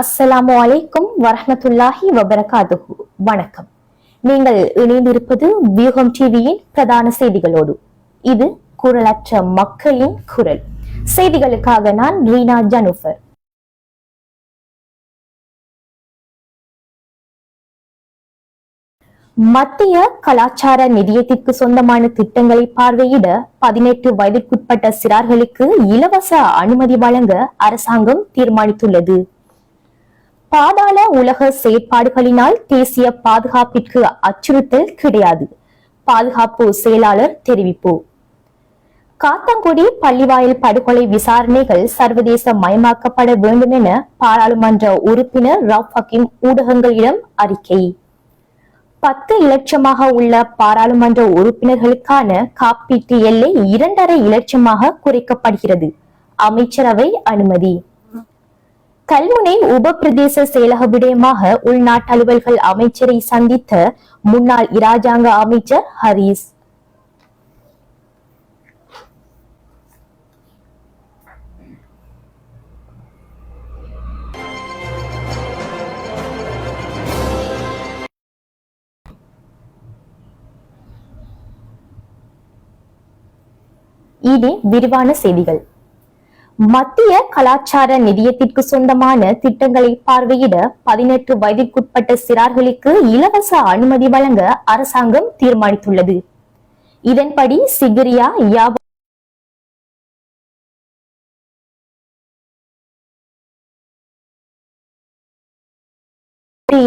அஸ்ஸலாமு அலைக்கும் வரஹமத்துல்லாஹி வபரகாதுஹு. வணக்கம். நீங்கள் இணைந்திருப்பது வியூகம் டிவியின் பிரதான செய்திகளோடு. இது குரலற்ற மக்களின் குரல். செய்திகளுக்காக நான் ரீனா ஜனுஃபர். மத்திய கலாச்சார நிதியத்திற்கு சொந்தமான திட்டங்களை பார்வையிட பதினெட்டு வயதிற்குட்பட்ட சிறார்களுக்கு இலவச அனுமதி வழங்க அரசாங்கம் தீர்மானித்துள்ளது. பாதாள உலக செயற்பாடுகளினால் தேசிய பாதுகாப்பிற்கு அச்சுறுத்தல் கிடையாது. பாதுகாப்பு செயலாளர் தெரிவிப்பு. காத்தாங்குடி பள்ளிவாயல் படுகொலை விசாரணைகள் சர்வதேச மயமாக்கப்பட வேண்டும் என பாராளுமன்ற உறுப்பினர் ரவ் ஹக்கீம் ஊடகங்களிடம் அறிக்கை. பத்து இலட்சமாக உள்ள பாராளுமன்ற உறுப்பினர்களுக்கான காப்பீட்டு எல்லை இரண்டரை இலட்சமாக குறைக்கப்படுகிறது. அமைச்சரவை அனுமதி. கல்முனை உப பிரதேச செயலக விடயமாக உள்நாட்டு அலுவல்கள் அமைச்சரை சந்தித்த முன்னாள் இராஜாங்க அமைச்சர் ஹரீஸ் இனி விரிவான செய்திகள். மத்திய கலாச்சார நிதியத்திற்கு சொந்தமான திட்டங்களை பார்வையிட பதினெட்டு வயதிற்குட்பட்ட சிறார்களுக்கு இலவச அனுமதி வழங்க அரசாங்கம் தீர்மானித்துள்ளது. இதன்படி சிகிரியா யாப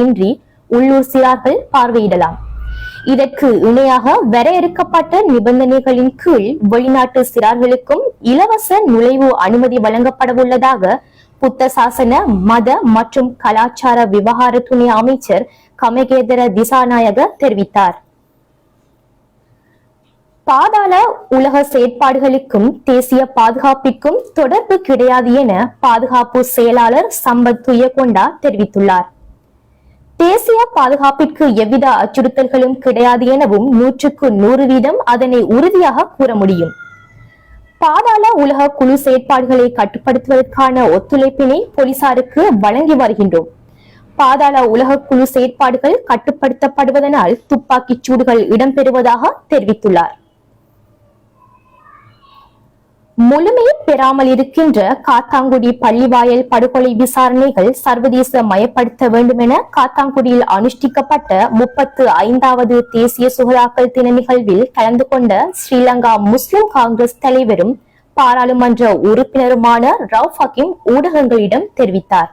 இன்றி உள்ளூர் சிறார்கள் பார்வையிடலாம். இதற்கு இணையாக வரையறுக்கப்பட்ட நிபந்தனைகளின் கீழ் வெளிநாட்டு சிறார்களுக்கும் இலவச நுழைவு அனுமதி வழங்கப்படவுள்ளதாக புத்த சாசன மத மற்றும் கலாச்சார விவகார துணை அமைச்சர் கமகேதர திசாநாயக தெரிவித்தார். பாதாள உலக செயற்பாடுகளுக்கும் தேசிய பாதுகாப்பிற்கும் தொடர்பு கிடையாது என பாதுகாப்பு செயலாளர் சம்பத் துயகொண்டா தெரிவித்துள்ளார். தேசிய பாதுகாப்பிற்கு எவ்வித அச்சுறுத்தல்களும் கிடையாது எனவும் நூற்றுக்கு நூறு வீதம் அதனை உறுதியாக கூற முடியும். பாதாள உலக குழு செயற்பாடுகளை கட்டுப்படுத்துவதற்கான ஒத்துழைப்பினை போலீசாருக்கு வழங்கி வருகின்றோம். பாதாள உலக குழு செயற்பாடுகள் கட்டுப்படுத்தப்படுவதனால் துப்பாக்கிச் சூடுகள் இடம்பெறுவதாக தெரிவித்துள்ளார். முழுமை பெறாமல் இருக்கின்ற காத்தாங்குடி பள்ளிவாயல் படுகொலை விசாரணைகள் சர்வதேச மயப்படுத்த வேண்டும் என காத்தாங்குடியில் அனுஷ்டிக்கப்பட்ட முப்பத்து ஐந்தாவது தேசிய சுகதாக்கள் தின நிகழ்வில் கலந்து கொண்ட ஸ்ரீலங்கா முஸ்லிம் காங்கிரஸ் தலைவரும் பாராளுமன்ற உறுப்பினருமான ரவ் ஹக்கீம் ஊடகங்களிடம் தெரிவித்தார்.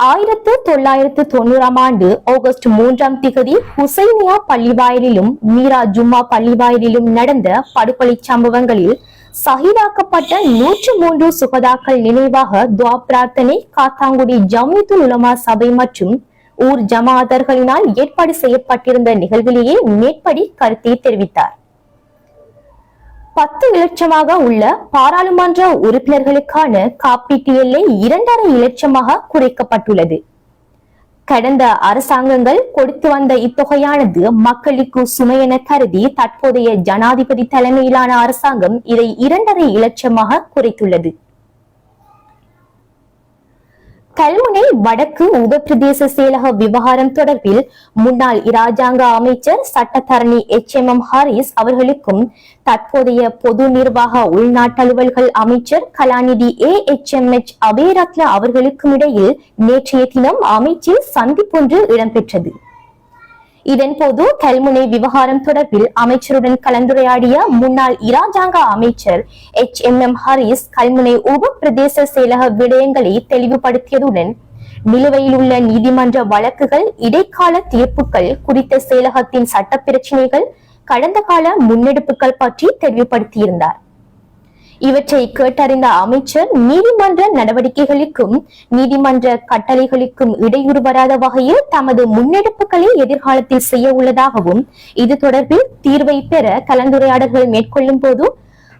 ஆயிரத்து தொள்ளாயிரத்து தொண்ணூறாம் ஆண்டு ஆகஸ்ட் மூன்றாம் திகதி ஹுசைனியா பள்ளிவாயலிலும் மீரா ஜும்மா பள்ளிவாயலிலும் நடந்த படுகொலை சம்பவங்களில் சகிதாக்கப்பட்ட நூற்று மூன்று சுகதாக்கள் நினைவாக துவா பிரார்த்தனை காத்தாங்குடி ஜம்மித்துல் உலமா சபை மற்றும் ஊர் ஜமாதர்களினால் ஏற்பாடு செய்யப்பட்டிருந்த நிகழ்விலேயே மேற்படி கருத்தை தெரிவித்தார். பத்து இலட்சமாக உள்ள பாராளுமன்ற உறுப்பினர்களுக்கான காப்பீட்டு எல்லை இரண்டரை இலட்சமாக குறைக்கப்பட்டுள்ளது. கடந்த அரசாங்கங்கள் கொடுத்து வந்த இத்தொகையானது மக்களுக்கு சுமையென கருதி தற்போதைய ஜனாதிபதி தலைமையிலான அரசாங்கம் இதை இரண்டரை இலட்சமாக குறைத்துள்ளது. கல்முனை வடக்கு உபப்பிரதேச செயலக விவகாரம் தொடர்பில் முன்னாள் இராஜாங்க அமைச்சர் சட்டத்தரணி எச். எம். எம். ஹாரிஸ் அவர்களுக்கும் தற்போதைய பொது நிர்வாக உள்நாட்டலுவல்கள் அமைச்சர் கலாநிதி A. H. M. H. Abeyratne அவர்களுக்கும் இடையில் நேற்றைய தினம் அமைச்சில் சந்திப்பொன்று இடம்பெற்றது. இதன்போது கல்முனை விவகாரம் தொடர்பில் அமைச்சருடன் கலந்துரையாடிய முன்னாள் இராஜாங்க அமைச்சர் H M M Haris Kalmunai உப பிரதேச செயலக விடயங்களை தெளிவுபடுத்தியதுடன் நிலுவையில் உள்ள நீதிமன்ற வழக்குகள் இடைக்கால தீர்ப்புகள் குறித்த செயலகத்தின் சட்ட பிரச்சினைகள் கடந்த கால முன்னெடுப்புகள் பற்றி தெளிவுபடுத்தியிருந்தார். இவற்றை கேட்டறிந்த அமைச்சர் நீதிமன்ற நடவடிக்கைகளுக்கும் நீதிமன்ற கட்டளைகளுக்கும் இடையூறு வராத வகையில் தமது முன்னெடுப்புகளை எதிர்காலத்தில் செய்ய உள்ளதாகவும் இது தொடர்பில் தீர்வை பெற கலந்துரையாடல்கள் மேற்கொள்ளும் போது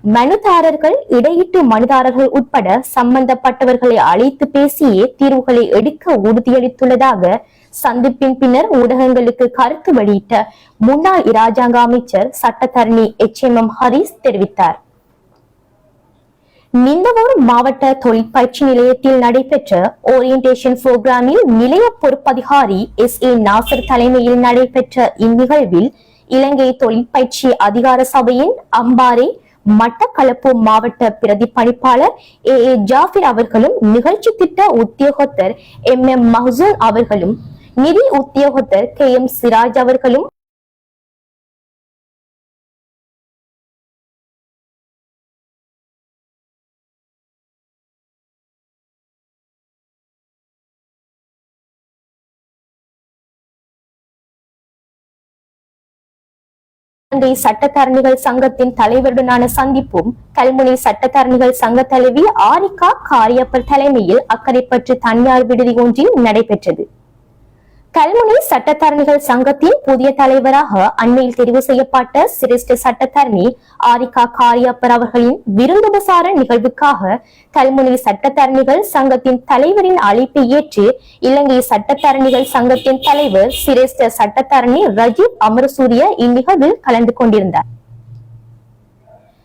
மனுதாரர்கள் இடையீட்டு மனுதாரர்கள் உட்பட சம்பந்தப்பட்டவர்களை அழைத்து பேசியே தீர்வுகளை எடுக்க உறுதியளித்துள்ளதாக சந்திப்பின் பின்னர் ஊடகங்களுக்கு கருத்து வெளியிட்ட முன்னாள் இராஜாங்க அமைச்சர் சட்டத்தரணி எச் எம் எம் ஹரிஸ் தெரிவித்தார். நிந்தவூர் மாவட்ட தொழிற்பயிற்சி நிலையத்தில் நடைபெற்ற ஓரியன்டேஷன் புரோகிராமில் நிலைய பொறுப்பதிகாரி எஸ் ஏ நாசர் தலைமையில் நடைபெற்ற இந்நிகழ்வில் இலங்கை தொழிற்பயிற்சி அதிகார சபையின் அம்பாறை மட்டக்களப்பு மாவட்ட பிரதி பணிப்பாளர் ஏ ஏ ஜாஃபிர் அவர்களும் நிகழ்ச்சி திட்ட உத்தியோகத்தர் எம் எம் மஹசூன் அவர்களும் நிதி உத்தியோகத்தர் கே எம் சிராஜ் அவர்களும் இலங்கை சட்டத்தரணிகள் சங்கத்தின் தலைவருடனான சந்திப்பும் கல்முனை சட்டத்தரணிகள் சங்க தலைவி ஆரிகா காரியப்பர் தலைமையில் அக்கரைப்பற்று தனியார் விடுதி ஒன்றில் நடைபெற்றது. கல்முனை சட்டத்தரணிகள் சங்கத்தின் புதிய தலைவராக அண்மையில் தெரிவு செய்யப்பட்ட சிரேஷ்ட சட்டத்தரணி ஆரிகா காரியப்பர் அவர்களின் விருந்துபசார நிகழ்வுக்காக கல்முனை சட்டத்தரணிகள் சங்கத்தின் தலைவரின் அழைப்பை ஏற்று இலங்கை சட்டத்தரணிகள் சங்கத்தின் தலைவர் சிரேஷ்ட சட்டத்தரணி ரஜீவ் அமரசூரிய இந்நிகழ்வில் கலந்து கொண்டிருந்தார்.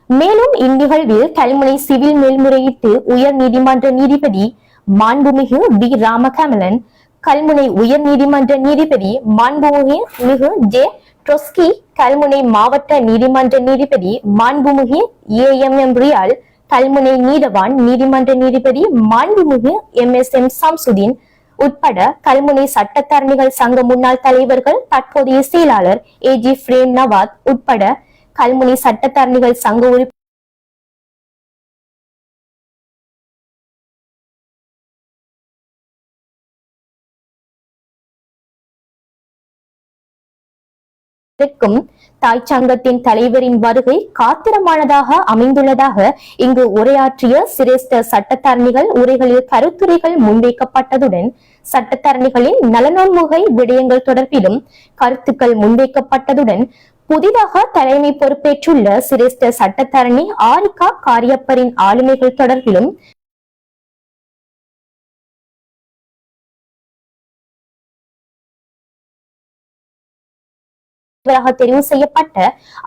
மேலும் இந்நிகழ்வில் கல்முனை சிவில் மேல்முறையீட்டு உயர் நீதிமன்ற நீதிபதி மாண்புமிகு வி. ராமகமலன் கல்முனை உயர் நீதிமன்ற நீதிபதி மாண்புமிகு மிகு ஜே ட்ரொஸ்கி கல்முனை மாவட்ட நீதிமன்ற நீதிபதி மாண்புமிகு A M M Riyal Kalmunai நீதவான் நீதிமன்ற நீதிபதி மாண்புமிகு எம் எஸ் எம் சாம்சுதீன் உட்பட கல்முனை சட்டத்தரணிகள் சங்க முன்னாள் தலைவர்கள் தற்போதைய செயலாளர் ஏ ஜி பிரேம் நவாத் உட்பட கல்முனை சட்டத்தரணிகள் சங்க உறுப்பினர் இதற்கும் தாய் சங்கத்தின் தலைவரின் வருகை காத்திரமானதாக அமைந்துள்ளதாக இங்கு உரையாற்றிய சிரேஷ்ட சட்டத்தரணிகள் உரைகளில் கருத்துரைகள் முன்வைக்கப்பட்டதுடன் சட்டத்தரணிகளின் நலனோன்முகை விடயங்கள் தொடர்பிலும் கருத்துக்கள் முன்வைக்கப்பட்டதுடன் புதிதாக தலைமை பொறுப்பேற்றுள்ள சிரேஷ்ட சட்டத்தரணி ஆரிகா காரியப்பரின் ஆளுமைகள் தொடர்பிலும் தலைவராக தெரிவு செய்யப்பட்ட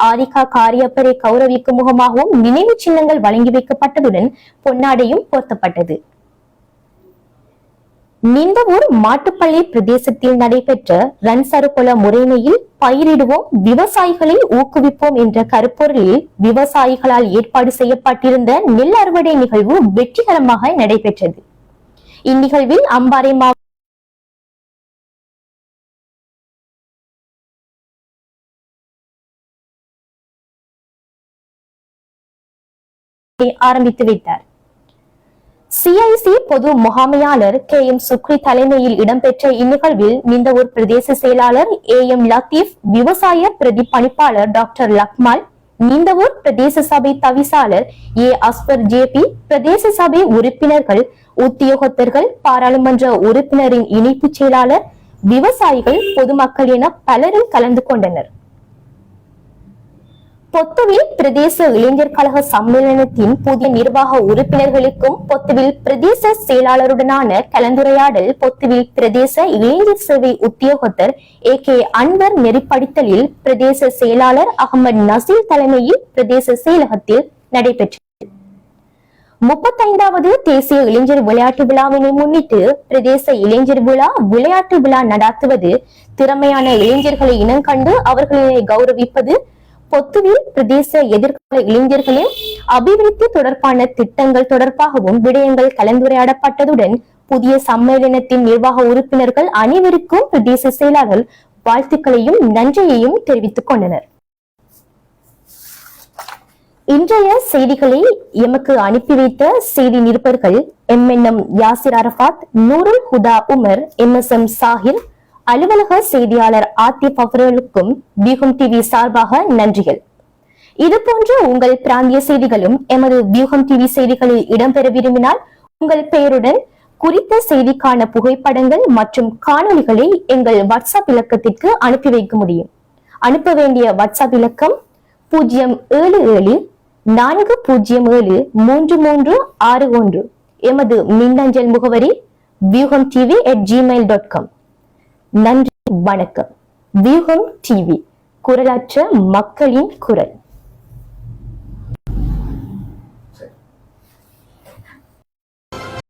ஆரிகா காரியப்பரை கௌரவிக்கும் முகமாகவும் நினைவு சின்னங்கள் வழங்கி வைக்கப்பட்டதுடன் பொன்னாடையும் போர்த்தப்பட்டது. நிந்தவூர் மாட்டுப்பள்ளி பிரதேசத்தில் நடைபெற்ற ரன்சருகுல முறைமையில் பயிரிடுவோம் விவசாயிகளை ஊக்குவிப்போம் என்ற கருப்பொருளில் விவசாயிகளால் ஏற்பாடு செய்யப்பட்டிருந்த நெல் அறுவடை நிகழ்வு வெற்றிகரமாக நடைபெற்றது. இந்நிகழ்வில் அம்பாறை மாவட்ட ஆரம்பித்து விட்டார் சிஐசி பொது முகாமையாளர் கே எம் சுக்ரி தலைமையில் இடம்பெற்ற இந்நிகழ்வில் நிந்தவூர் பிரதேச செயலாளர் ஏ எம் லத்தீப் விவசாய பிரதி பணிப்பாளர் டாக்டர் லக்மால் நிந்தவூர் பிரதேச சபை தவிசாளர் ஏ அஸ்பர் ஜேபி பிரதேச சபை உறுப்பினர்கள் உத்தியோகத்தர்கள் பாராளுமன்ற உறுப்பினரின் இணைப்பு செயலாளர் விவசாயிகள் பொதுமக்கள் என பலரும் கலந்து கொண்டனர். பொத்துவில் பிரதேச இளைஞர் கழக சம்மேளனத்தின் புதிய நிர்வாக உறுப்பினர்களுக்கும் பொத்துவில் பிரதேச செயலாளருடனான கலந்துரையாடல் பொத்துவில் பிரதேச இளைஞர் சேவை உத்தியோகத்தர் ஏ கே அன்வர் நெறிப்படுத்தலில் பிரதேச செயலாளர் அகமது நசீர் தலைமையில் பிரதேச செயலகத்தில் நடைபெற்றது. முப்பத்தைந்தாவது தேசிய இளைஞர் விளையாட்டு விழாவினை முன்னிட்டு பிரதேச இளைஞர் விழா விளையாட்டு விழா நடாத்துவது திறமையான இளைஞர்களை இனங்கண்டு அவர்களை கௌரவிப்பது பொத்துவில் பிரதேச எதிர்கால இளைஞர்களின் அபிவிருத்தி தொடர்பான திட்டங்கள் தொடர்பாகவும் விடயங்கள் கலந்துரையாடப்பட்டதுடன் புதிய சம்மேளனத்தின் நிர்வாக உறுப்பினர்கள் அனைவருக்கும் பிரதேச செயலாளர் வாழ்த்துக்களையும் நன்றியையும் தெரிவித்துக் கொண்டனர். இன்றைய செய்திகளை எமக்கு அனுப்பி வைத்த செய்தி நிருபர்கள் M N M Yasir Arafat Nurul Huda Umar M S M Sahir அலுவலக செய்தியாளர் ஆத்திப் அவர்களுக்கும் வியூகம் டிவி சார்பாக நன்றிகள். இது போன்ற உங்கள் பிராந்திய செய்திகளும் எமது வியூகம் டிவி செய்திகளில் இடம்பெற விரும்பினால் உங்கள் பெயருடன் குறித்த செய்திக்கான புகைப்படங்கள் மற்றும் காணொளிகளை எங்கள் வாட்ஸ்அப் இலக்கத்திற்கு அனுப்பி வைக்க முடியும். அனுப்ப வேண்டிய வாட்ஸ்அப் இலக்கம் பூஜ்ஜியம் ஏழு ஏழு நான்கு பூஜ்ஜியம் ஏழு மூன்று மூன்று ஆறு ஒன்று. எமது மின்னஞ்சல் முகவரி Viyugam TV at Gmail dot com நன்றி வணக்கம். வியூகம் டிவி குரலற்ற மக்களின் குரல்.